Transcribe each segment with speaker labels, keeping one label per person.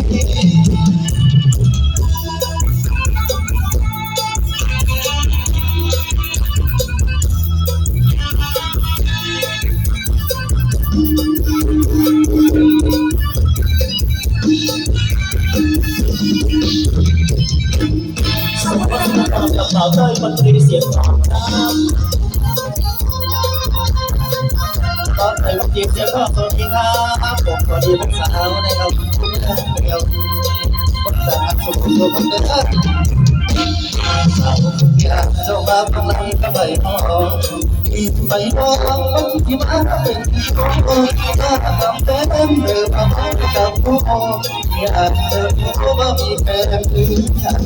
Speaker 1: สวัส
Speaker 2: ดีครับกับสาวเต้ยคนตรีเสียงหอมครั ไอ้วันจีบเสียงก็สวัสดีครับผมสวัสดีลูกสาวนะครับคุณครับเดียวคนสาวสุขสุขคนเดินสาวคนยากเจ้าบ้านกำลังกระใบหอมอีกใบหอมมันที่มาเป็นที่โอ้ถ้าทำเป็นเดิมมากับผู้หอมอยากเจอผู้บ่มีแฟนคือฉัน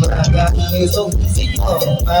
Speaker 2: ประกาศให้ส่งสิ่งออกมา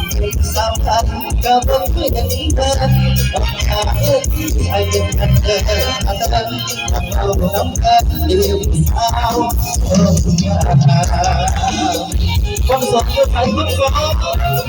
Speaker 2: สางที่แก้ไขทั้งทุกคนนำทางเอาเดินเดินผู้คนยังโตในผู้เหลือบางทีเขาบอกทำก็ต้องมเที่ยวคำบอกสายตาพร้อมจะต้องหอดหอดลับก็อยากโกงเมื่อกี้เขาบอกทำอาสาบางคำยึดจังต้องคือถึงคนคนอารมณ์แค่อารมณ์หัวใจสำคัญกันเรื่องที่จะมีเธอต้องกาเพื่อที่ให้เป็นกันเธออันนั้นทำเอาน้ำกันเดียวเท้าโอ้ยาความสดใสความสด